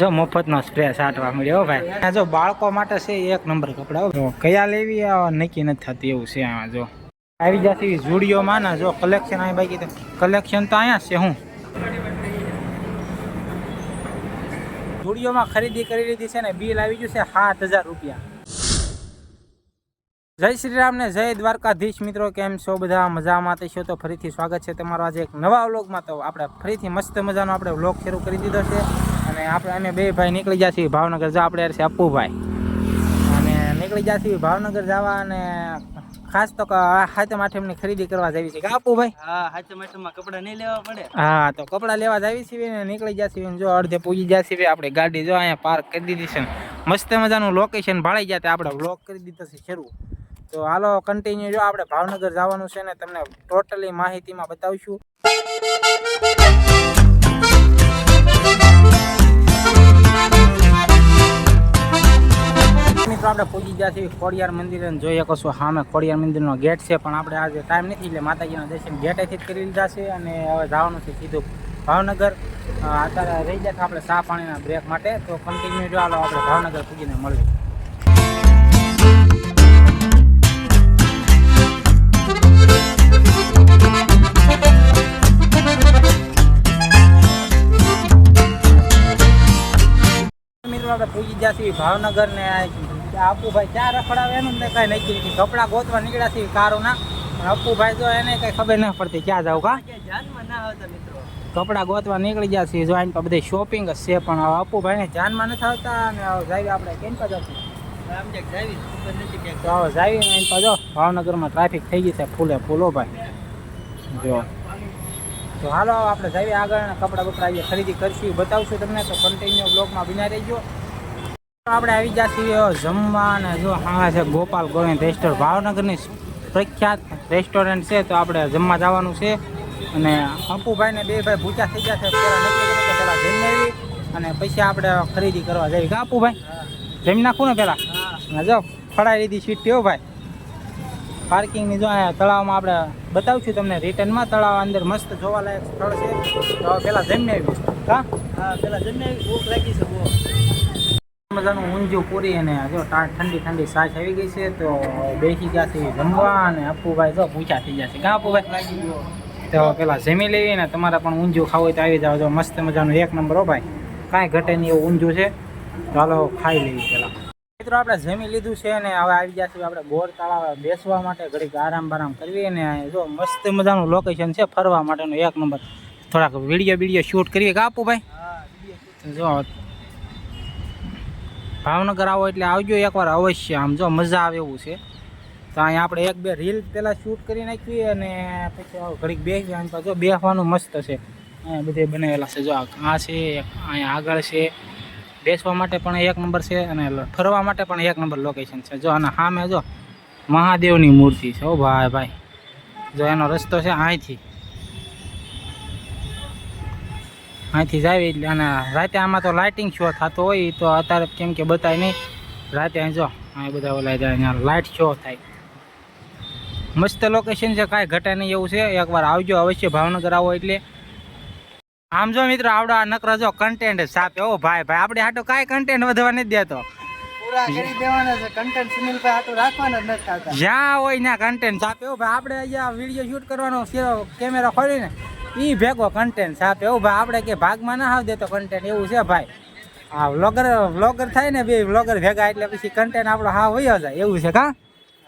જો મફતનો સ્પ્રે છાંટવા મળ્યો ભાઈ. આ જો બાળકો માટે છે એક નંબર કપડા કયા લેવી આ નક્કી નથી થતી એવું છે આમાં, જો. આવી જતી જુડીઓમાં ને જો કલેક્શન અહીં બાકી કલેક્શન તો અહીંયા છે, હું. જુડીઓમાં ખરીદી કરી લીધી છે ને બિલ આવી ગયું છે સાત હજાર રૂપિયા. જય શ્રી રામ ને જય દ્વારકાધીશ મિત્રો, કેમ છો બધા? મજામાં છો તો ફરીથી સ્વાગત છે તમારો આજે એક નવા વ્લોગમાં. તો આપણે ફરીથી મસ્ત મજાનો આપણે વ્લોગ શરૂ કરી દીધો છે. અને આપણે અમે બે ભાઈ નીકળી જશે ભાવનગર જવા. આપણે છે અપ્પુભાઈ. અને નીકળી જશે ભાવનગર જવા અને ખાસ તો હાથમ આઠમની ખરીદી કરવા જાવી છે. કે અપ્પુભાઈ? હા હાચે માટમાં કપડા નહીં લેવા પડે. હા તો કપડાં લેવા જાવી છે ને નીકળી જશે જો અડધે પૂજી જશે આપણે ગાડી જો અહીંયા પાર્ક કરી દીધી છે મસ્ત મજાનું લોકેશન ભાળી જાય તે આપણે બ્લોક કરી દીધો છે શરૂ. તો હાલો કન્ટિન્યુ જો આપણે ભાવનગર જવાનું છે ને તમને ટોટલી માહિતીમાં બતાવશું. મિત્રો, આપણે પૂજી ગયા છીએ ખોડિયાર મંદિર અને કશું સામે ખોડિયાર મંદિરનો ગેટ છે, પણ આપણે આજે ટાઈમ નથી, એટલે માતાજીના દર્શન ગેટેથી જ કરી લીધા છે અને હવે જવાનું છે સીધું ભાવનગર. અત્યારે રહી જાય આપણે ચા પાણીના બ્રેક માટે, તો કન્ટિન્યુ જો આપણે ભાવનગર પૂજીને મળીએ. મિત્રો, આપણે પૂજી ગયા છીએ ભાવનગર ને અપ્પુભાઈ ક્યાં રખડાવે એનું ને કઈ નહીં નથી. કપડાં ગોતવા નીકળ્યા છે કારોના. પણ અપુભાઈ તો એને કઈ ખબર ન પડતી ક્યાં જાવ કા? કપડાં ગોતવા નીકળી ગયા છીએ. જો આની પર બધી શોપિંગ જ છે પણ હવે અપ્પુભાઈને ધ્યાનમાં નથી આવતા અને જાવી આપણે કેમ પર જશું જાવી તો ને એની પર જો ભાવનગરમાં ટ્રાફિક થઈ ગઈ છે ફૂલે ફૂલો ભાઈ. જો. તો હાલો આપણે જઈએ આગળ કપડાં બપડા ખરીદી કરશું. બતાવશું તમને તો કન્ટિન્યુ બ્લોગમાં બિના રહેજો. આપણે આવી છીએ જમવા અને જો હા છે ગોપાલ ગોવિંદ રેસ્ટોરન્ટ ભાવનગરની પ્રખ્યાત રેસ્ટોરન્ટ છે, તો આપણે જમવા જવાનું છે. અને અંપુભાઈ ને બે ભાઈ ભૂચા થઈ ગયા છે પેલા જમી અને પછી આપણે ખરીદી કરવા જઈએ. કા અપુભાઈ? જમી નાખું ને પેલા? અને જો, ફળાઈ લીધી સીટ હો ભાઈ. પાર્કિંગની જો અહીંયા તળાવમાં આપણે બતાવશું તમને રિટર્નમાં. તળાવ અંદર મસ્ત જોવાલાયક સ્થળ છે. તો પેલા જમી આવ્યું હા હા, પેલા આવી ભૂખ લાગી છે મજાનું ઊંધિયું પૂરી અને જો ઠંડી ઠંડી સાસ આવી ગઈ છે તો બેસી ગયા છે જમવા અને અપુભાઈ જો પૂછા થઈ ગયા છે. કાં અપુભાઈ ગયો તો પેલા જમી લેવી ને તમારે પણ ઊંધિયું ખાવું હોય તો આવી જાવ જો મસ્ત મજાનું એક નંબર હો ભાઈ. કાંઈ ઘટે નહીં એવું ઊંધિયું છે. ચાલો ખાઈ લેવી પેલા. મિત્રો આપણે જમી લીધું છે ને હવે આવી ગયા છે આપણે ગોળ તળાવ બેસવા માટે. ઘડીક આરામ બારામ કરવી અને જો મસ્ત મજાનું લોકેશન છે ફરવા માટેનું એક નંબર. થોડાક વીડિયો વીડિયો શૂટ કરીએ. કાં ભાઈ જો ભાવનગર આવો એટલે આવજો એકવાર અવશ્ય. આમ જો મજા આવે એવું છે. તો અહીંયા આપણે એક બે રીલ પહેલાં શૂટ કરી નાખીએ અને પછી ઘડીક બેસીએ. અને પાછો બેસવાનું મસ્ત છે. અહીંયા બધે બનાવેલા છે. જો આ છે અહીંયા આગળ છે. બેસવા માટે પણ એક નંબર છે અને ફરવા માટે પણ એક નંબર લોકેશન છે. જો અને સામે જો મહાદેવની મૂર્તિ છે. ઓ ભાઈ ભાઈ. જો એનો રસ્તો છે અહીંથી. અહીંથી જાવી એટલે અને રાતે આમાં તો લાઇટિંગ શો થતો હોય તો અત્યારે કેમ કે બતાય નહીં. રાતે અહીં જો અહીં બધા ઓલા જાય અહીંયા લાઇટ શો થાય. મસ્ત લોકેશન છે કાંઈ ઘટે નહીં એવું છે. એકવાર આવજો અવશ્ય ભાવનગર આવો એટલે. આમ જો મિત્રો આવડો આ નકરો જો કન્ટેન્ટ સાપે ઓ ભાઈ ભાઈ આપણે હાટો કાંઈ કન્ટેન્ટ વધવા નથી દેતો. જ્યાં હોય ત્યાં કન્ટેન્ટ સાપ એવું ભાઈ. આપણે અહીંયા વીડિયો શૂટ કરવાનો કેમેરા ખોલીને. એ ભેગો કન્ટેન્ટ છાપે એવું ભાઈ આપણે કે ભાગમાં ના આવ દેતો કન્ટેન્ટ એવું છે ભાઈ. આ વ્લોગર વ્લોગર થાય ને બે વ્લોગર ભેગા એટલે પછી કન્ટેન્ટ આપણો હા હોય જાય. એવું છે કા?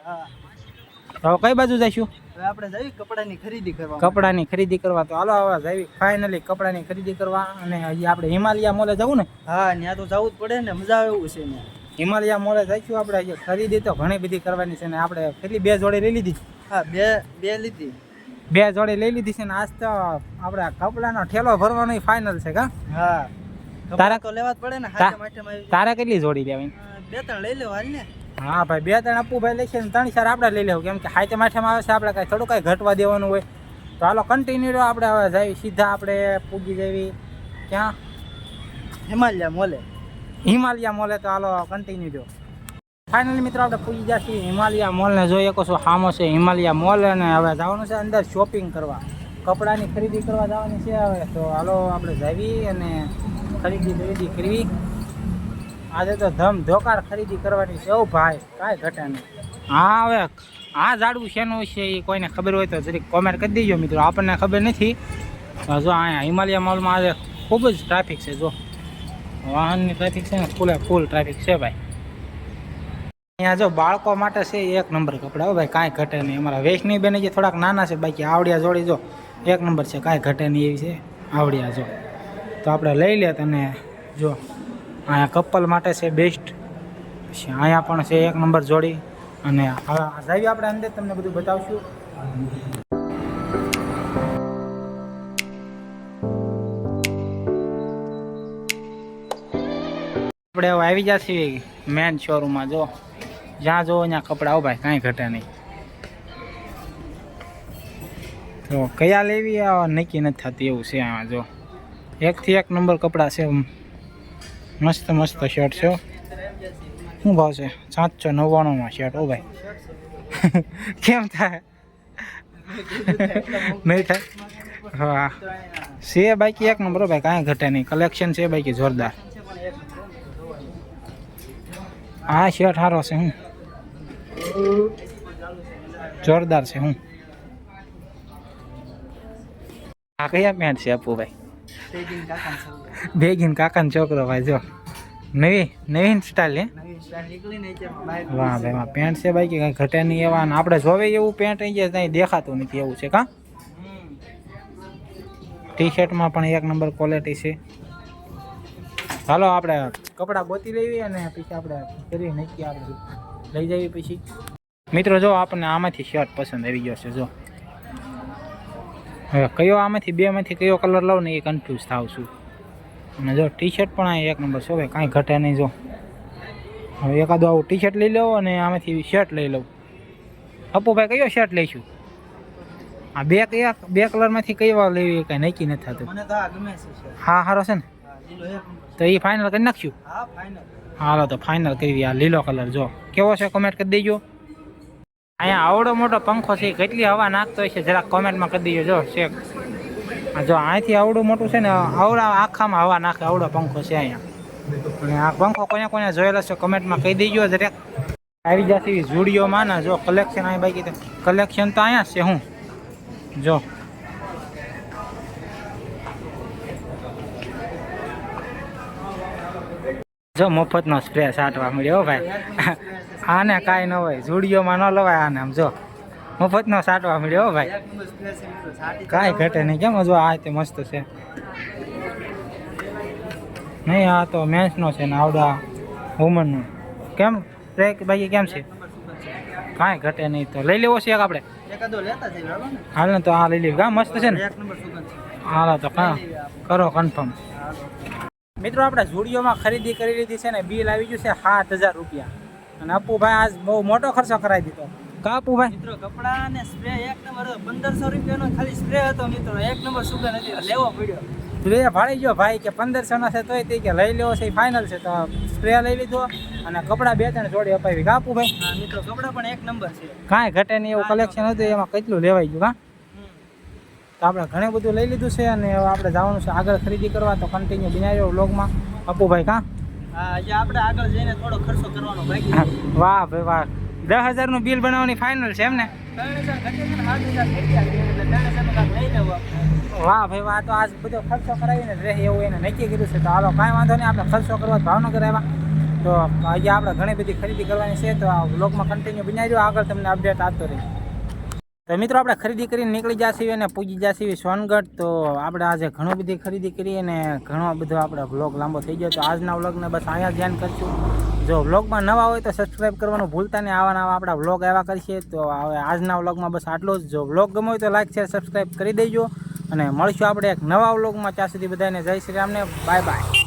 હા. તો કઈ બાજુ જઈશું? હવે આપણે જઈ કપડાની ખરીદી કરવા કપડાની ખરીદી કરવા. તો હાલો હવે જઈ ફાઇનલી કપડાની ખરીદી કરવા અને હજી આપણે હિમાલયા મોલે જવું ને? હા ત્યાં તો જવું જ પડે ને. મજા આવે એવું છે ને હિમાલયા મોલે જઈશું આપણે. ખરીદી તો ઘણી બધી કરવાની છે ને આપણે કેટલી બે જોડી લઈ લીધી. હા બે બે લીધી. બે જોડી લઈ લીધી છે ને આજ તો આપણે કપડાનો ઠેલો ભરવાનો ફાઇનલ છે કા? હા. તારા- તો લેવા જ પડે ને તારા હાથે માં તારે કેટલી જોડી લેવાની બે ત્રણ લઈ લેવા ને. હા ભાઈ બે ત્રણ અપ્પુભાઈ લેશે ને ત્રણ ચાર આપણે લઈ લેવું. કેમ કે હાઈતે માઠામાં આવે છે આપણે કાંઈ થોડું કાંઈ ઘટવા દેવાનું હોય. તો હાલો કન્ટિન્યુ આપણે હવે જઈએ સીધા આપણે પૂગી જવી ક્યાં? હિમાલયા મોલે. હિમાલયા મોલે તો હાલો કન્ટિન્યુ જો ફાઇનલી મિત્રો, આપણે પૂજી જાય છે હિમાલયા મોલને જોઈ શકો છો સામો છે હિમાલયા મોલ અને હવે જવાનું છે અંદર શોપિંગ કરવા. કપડાની ખરીદી કરવા જવાની છે હવે. તો હાલો આપણે જવી અને ખરીદી ખરીદી કરવી. આજે તો ધમ ધોકાર ખરીદી કરવાની છે. ઓ ભાઈ, કાંઈ ઘટે નહીં. હા, હવે આ ઝાડવું શેનું છે એ કોઈને ખબર હોય તો જરીક કોમેન્ટ કરી દેજો મિત્રો. આપણને ખબર નથી. જો અહીંયા હિમાલયા મોલમાં આજે ખૂબ જ ટ્રાફિક છે, જો. વાહનની ટ્રાફિક છે ને ફૂલે ફૂલ ટ્રાફિક છે ભાઈ. અહીંયા જો બાળકો માટે છે એક નંબર કપડાં, હો ભાઈ, કાંઈ ઘટે નહીં. અમારા વૈષ્ણવી બેન જે થોડાક નાના છે, બાકી આવડિયા જોડી જો, એક નંબર છે, કાંઈ ઘટે નહીં એવી છે. આવડિયા જો. તો આપણે લઈ લે તને, જો. અહીંયા કપલ માટે છે બેસ્ટ પછી અહીંયા પણ છે એક નંબર જોડી. અને હવે જઈએ આપણે અંદર, તમને બધું બતાવશું. આપણે આવી જશે મેન શોરૂમમાં જો. જ્યાં જો ત્યાં કપડાં ભાઈ, કાંઈ ઘટે નહીં. તો કયા લેવી આ નક્કી નથી થતી એવું છે આમાં, જો. એકથી એક નંબર કપડાં છે મસ્ત મસ્ત શર્ટ છે શું ભાવ છે? સાતસો નવ્વાણુંમાં શર્ટ ઓ ભાઈ. કેમ થાય? નહીં થાય? હા. છે બાકી એક નંબર ભાઈ, કાંઈ ઘટે નહીં. કલેક્શન છે બાકી જોરદાર. આ શર્ટ સારો છે હું જોરદાર છે હું. આ કયા પેન્ટ છે અપુભાઈ? બેગિન કાકા છોકરો. ભાઈ જો. નવી નવીન સ્ટાઇલ હે? વાહ ભાઈ વાહ પેન્ટ છે ભાઈ કે કાંઈ ઘટે નહીં એવા અને આપણે જોવે એવું પેન્ટ અહીંયા ત્યાં દેખાતું નથી એવું છે કા? ટી શર્ટમાં પણ એક નંબર ક્વોલિટી છે. ચાલો આપણે કપડાં ગોતી લેવી અને પછી આપણે કરી નાખીએ આપણે. લઈ જઈએ પછી. મિત્રો જો આપણને આમાંથી શર્ટ પસંદ આવી ગયો છે જો. હવે કયો આમાંથી બેમાંથી કયો કલર લઉં ને એ કન્ફ્યુઝ થાવ છું. અને જો ટી શર્ટ પણ આ એક નંબર હવે કાંઈ ઘટે નહીં જો. હવે એકાદો આવું ટી શર્ટ લઈ લઉં અને આમાંથી શર્ટ લઈ લઉં. અપુભાઈ કયો શર્ટ લઈશું? આ બે કયા બે કલરમાંથી કયો લેવી કાંઈ નક્કી નથી થતું. મને તો આ ગમે છે શર્ટ. હા સારો છે ને. તો એ ફાઇનલ કરી નાખશું? હા ફાઇનલ હાલો તો ફાઇનલ કરી આ લીલો કલર, જો. કેવો છે કોમેન્ટ કરી દેજો. અહીંયા આવડો મોટો પંખો છે, કેટલી હવા નાખતો છે, જરાક કોમેન્ટમાં કરી દેજો, જો શેખ જો અહીંથી આવડું મોટું છે ને, આવડા આખામાં હવા નાખે, આવડો પંખો છે અહીંયા. અને આ પંખો કોને કોને જોયેલો છે કોમેન્ટમાં કહી દેજો જરાક. આવી જશે ઝુડીઓમાં ને, જો કલેક્શન અહીં બાકી કલેક્શન તો અહીંયા છે, હું. જો. જો મફતનો સ્પ્રે છાંટવા મળ્યો ભાઈ. આને કાંઈ ન હોય ઝુડીઓમાં ન લવાય આને આમ જો. મફતનો છાંટવા મળ્યો હો ભાઈ. કાંઈ ઘટે નહીં કેમ? જો આ તે મસ્ત છે. નહીં આ તો મેન્સનો છે ને આવડા વુમનનો કેમ? ટ્રેક ભાઈ કેમ છે? કાંઈ ઘટે નહીં તો. લઈ લેવો છે એક આપણે. હાલો ને તો આ લઈ લેવું. કા મસ્ત છે ને? હાલો તો આપણે. કરો કન્ફર્મ. મિત્રો આપણે ઝુડીઓમાં ખરીદી કરી લીધી છે ને બિલ આવી ગયું છે સાત હજાર રૂપિયા. અને અપુભાઈ આજ બહુ મોટો ખર્ચો કરાવી દીધો. કાપુભાઈ મિત્રો કપડા અને સ્પ્રે એક નંબર પંદરસો રૂપિયાનો ખાલી સ્પ્રે હતો મિત્રો. એક નંબર સુગંધ હતી લેવો પડ્યો. સ્પ્રે ભાળી ગયો ભાઈ કે પંદરસો ના છે તોય તે કે લઈ લેવો છે ફાઇનલ છે. તો સ્પ્રે લઈ લીધો અને કપડાં બે ત્રણ જોડી અપાવી કાપુભાઈ મિત્રો કપડા પણ એક નંબર છે. કાંઈ ઘટે નહીં એવું કલેક્શન હતું એમાં કેટલું લેવાઈ ગયું હમ. તો આપણે ઘણું બધું લઈ લીધું છે અને હવે આપણે જવાનું છે આગળ ખરીદી કરવા. તો કન્ટિન્યુ બિનાર્યો વ્લોગમાં અપુભાઈ કાં? હા આપણે આગળ જઈને થોડો ખર્ચો કરવાનો બાકી વાહ ભાઈ વાહ. દસ હજારનું બિલ બનાવવાની ફાઇનલ છે એમ ને. વાહ ભાઈ વાહ. તો આજ બધો ખર્ચો કરાવીને રહે એવું એને નક્કી કર્યું છે. તો હાલો કાંઈ વાંધો નહીં આપણે ખર્ચો કરવા ભાવનગર આવ્યા. તો આજે આપણે ઘણી બધી ખરીદી કરવાની છે. તો આ બ્લોગમાં કન્ટિન્યુ બનાવી આગળ તમને અપડેટ આપતો રહે તો મિત્રો, આપણે ખરીદી કરીને નીકળી જશે અને પૂજી જશે સોનગઢ. તો આપણે આજે ઘણું બધી ખરીદી કરી અને ઘણો બધો આપણે વ્લોગ લાંબો થઈ ગયો. તો આજના વ્લોગને બસ અહીંયા ધ્યાન કરશું. જો વ્લોગમાં નવા હોય તો સબસ્ક્રાઈબ કરવાનું ભૂલતા નહીં. આવા નવા આપણા વ્લોગ આવ્યા કરશે. તો હવે આજના વ્લોગમાં બસ આટલું જ. જો વ્લોગ ગમ્યો હોય તો લાઈક શેર સબસ્ક્રાઈબ કરી દેજો. અને મળશું આપણે એક નવા વ્લોગમાં ત્યાં સુધી બધાને જય શ્રી રામને બાય બાય